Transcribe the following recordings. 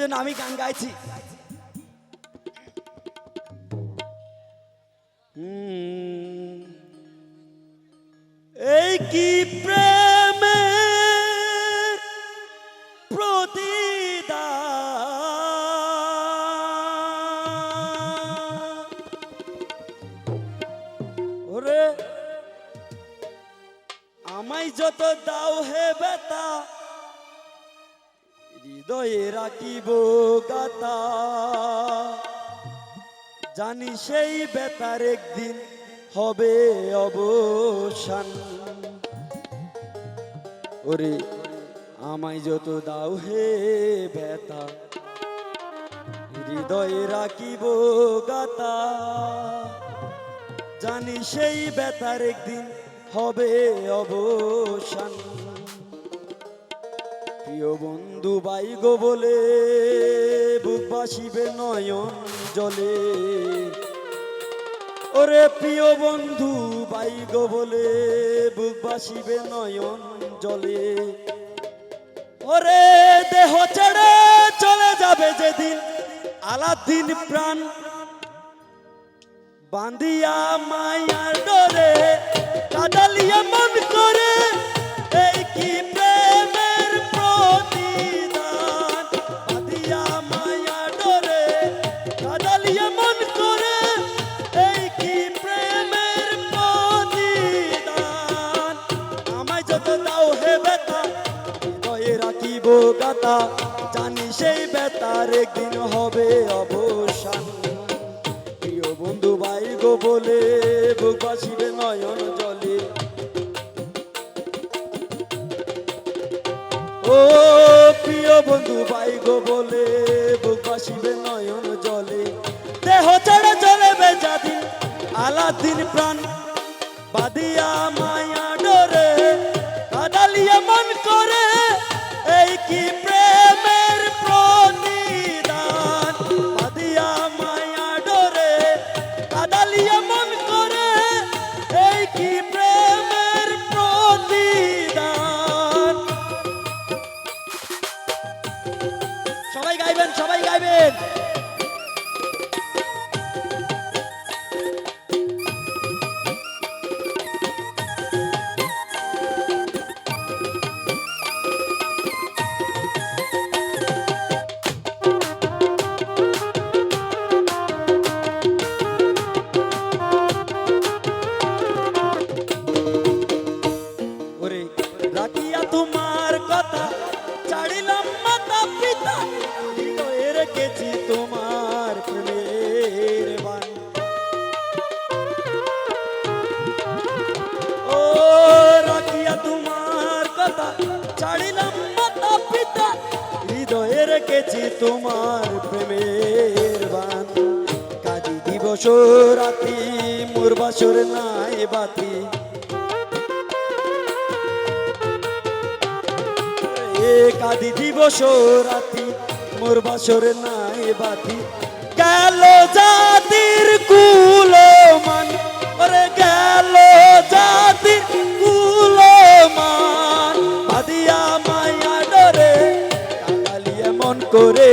জন্য আমি গান গাইছি। এই কি প্রেমের প্রতিদান ওরে আমায় যত দাও হে বেতা হৃদয়ে রাখিব গাতা জানি সেই বেতার একদিন হবে অবসান। ওরে, আমায় যত দাও হে বেতা, হৃদয়ে রাখিব গাতা জানি সেই বেতার একদিন হবে অবসান। প্রিয় বন্ধু বাইগো বলে বুক বাসিবে নয়ন জলে। ওরে প্রিয় বন্ধু বাইগো বলে বুক বাসিবে নয়ন জলে। ওরে দেহ ছেড়ে চলে যাবে যেদিন আলাদিন প্রাণ। বান্দিয়া মায়ার ডরে, কাদালিয়া মন করে, এই কি রাখিব জানি সেই বেতার একদিন হবে অবসান। প্রিয় বন্ধু, ভাই গো বলে, বুক বাসিবে নয়ন জলে। ও প্রিয় বন্ধু, ভাই গো বলে, বুক বাসিবে নয়ন জলে। দেহ ছেড়ে চলে বেজাদিন, আলাদিন প্রাণ বাদিয়া মায়া সবাই গাইবেন সবাই গাইবেন। ছাড়িলাম মাতা পিতা। হৃদয়ে রেখেছি তোমার প্রেমের বান কাজী দিবস রাতি মোর বাসর নাই বাতি। কাদি দিবস রাতি মোর বাসর নাই বাতি। গেল জাতির কুল মান করে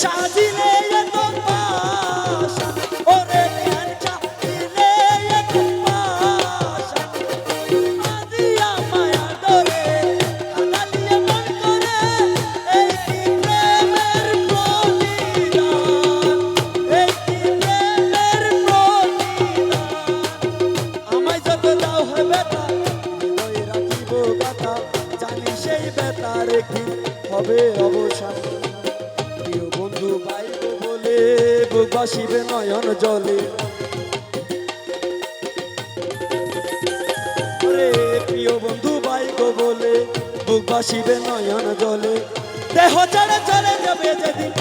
সাজিয়ে ভাসিবে নয়ন জলে। প্রিয় বন্ধু বাইক বলে বুক ভাসিবে নয়ন জলে। দেহ চলে চলে যাবে যেদিন